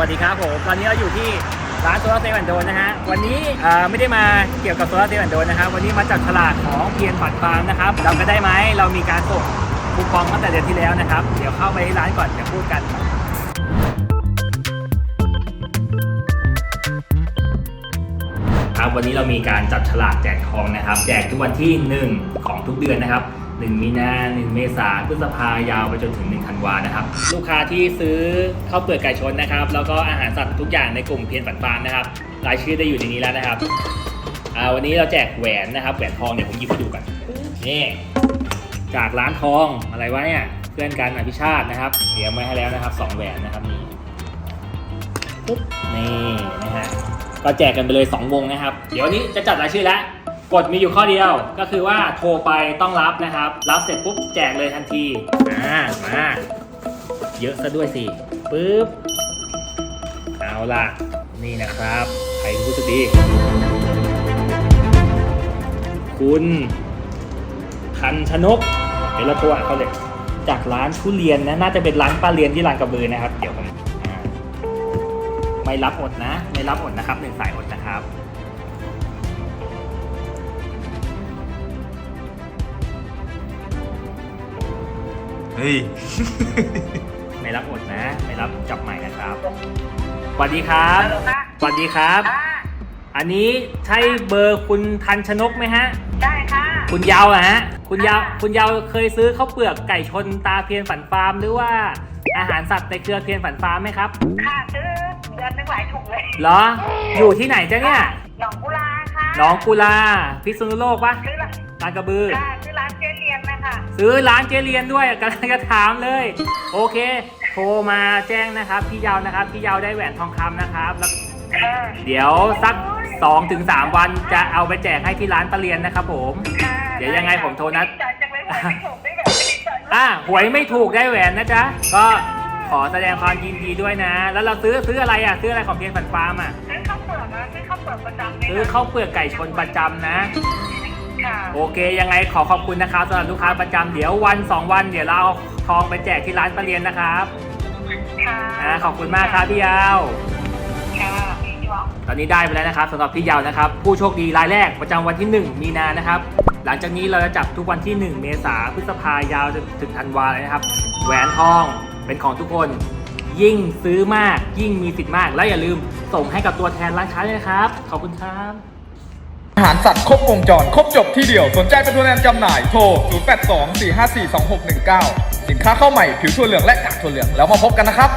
วัสดีครับผมตอนนี้เราอยู่ที่ร้านโซลาร์เซลล์แอนโดนนะฮะวันนี้ไม่ได้มาเกี่ยวกับโซลาร์เซลล์แอนโดนนะครับวันนี้มาจับฉลากของเพียนฝัดฟาร์มนะครับจำกันได้ไหมเรามีการส่งคูปองตั้งแต่เดือนที่แล้วนะครับ เดี๋ยวเข้าไปที่ร้านก่อนจะพูดกันครับวันนี้เรามีการจับฉลากแจกทองนะครับ แจกทุกวันที่ 1 ของทุกเดือนนะครับ 1 มีนา1 เมษาพฤษภายาวไปจนถึง 1 ธันวานะครับ ลูกค้าที่ซื้อข้าวเปลือกไก่ชนนะครับ แล้วก็อาหารสัตว์ทุกอย่างในกลุ่มเพียรฝันฟาร์มนะครับรายชื่อได้อยู่ในนี้แล้วนะครับอ่าวันนี้เราแจกแหวนนะครับ แหวนทองเดี๋ยวผมหยิบให้ดูกันนี่จากร้านทองอะไรวะเนี่ยเพื่อนกันอภิชาตินะครับเตรียมไว้ให้แล้วนะครับสองแหวนนะครับนี่ปุ๊บนี่นะฮะก็แจกกันไปเลย 2 วงนะครับ เดี๋ยวนี้จะจัดรายชื่อแล้ว กดมีอยู่ข้อเดียวก็คือว่าโทรไปต้องรับนะครับ รับเสร็จปุ๊บแจกเลยทันทีอ่ามาเยอะซะด้วยสิปึ๊บเอาล่ะ นี่นะครับใครรู้สึกดี คุณทันชนก เดี๋ยวเราโทรหาเขาเลยจากร้านทุเรียนนะน่าจะเป็นร้านป้าเรียนที่ร้านกระบือนะครับ เดี๋ยวผมไม่รับอดนะ ไม่รับอดนะครับหนึ่งสายอดนะครับ ฮ้ย ไม่รับอดนะ ไม่รับจับใหม่นะครับสวัสดีครับฮัลโหลค่ะสวัสดีครับอ่าอันนี้ใช่เบอร์คุณทันชนกไหมฮะได้ค่ะ คุณยาวอะฮะ คุณยาวค่ะคุณยาวเคยซื้อข้าวเปลือกไก่ชนตาเพียนฝันฟาร์มหรือว่าอาหารสัตว์ในเครือเพียนฝันฟาร์มไหมครับ ค่ะซื้อเดือนนึงหลายถุงเลยเหรอ อยู่ที่ไหนจ๊ะเนี่ย หนองกุลาค่ะ หนองกุลา พิษณุโลกปะซื้อละลานกระบือ ค่ะซื้อร้านเจเรียนนะ คะซื้อร้านเจเรียนด้วยกำลังจะถามเลย โอเค โทรมาแจ้งนะครับ พี่ยาวนะครับ พี่ยาวได้แหวนทองคำนะครับแล้วค่ะเดี๋ยวสัก2-3วันจะเอาไปแจกให้ที่ร้านปะเรียนนะครับผม ค่ะเดี๋ยวยังไงผมโทรนัด ดีใจจังเลยหวยไม่ถูกได้แบบไม่ดีใจมากอะหวยไม่ถูกได้แหวนนะจ๊ะ ก็ขอแสดงความยินดีด้วยนะ แล้วเราซื้อซื้ออะไรอะ ซื้ออะไรของเพียนฝันฟาร์มอะ ซื้อข้าวเปลือกนะซื้อข้าวเปลือกประจำเลยซื้อข้าวเปลือกไก่ชนประจำนะ ค่ะโอเค ยังไงขอขอบคุณนะครับสำหรับลูกค้าประจำเดี๋ยววัน 2 วันเดี๋ยวเราเอาทองไปแจกที่ร้านปะเรียนนะครับค่ะอ่าขอบคุณมากครับพี่ยาว ค่ะพี่หยองตอนนี้ได้ไปแล้วนะครับสำหรับพี่ยาวนะครับ ผู้โชคดีรายแรกประจำวันที่ 1 มีนานะครับ หลังจากนี้เราจะจับทุกวันที่ 1 เมษาพฤษภายาวจนถึงธันวาเลยนะครับ แหวนทองเป็นของทุกคน ยิ่งซื้อมากยิ่งมีสิทธิ์มาก และอย่าลืมส่งให้กับตัวแทนร้านค้าด้วยนะครับ ขอบคุณครับอา หารสัตว์ครบวงจร ครบจบที่เดียว สนใจเป็นตัวแทนจำหน่ายโทร 0824542619 สินค้าเข้าใหม่ผิวถั่วเหลืองและกากถั่วเหลืองแล้วมาพบกันนะครับ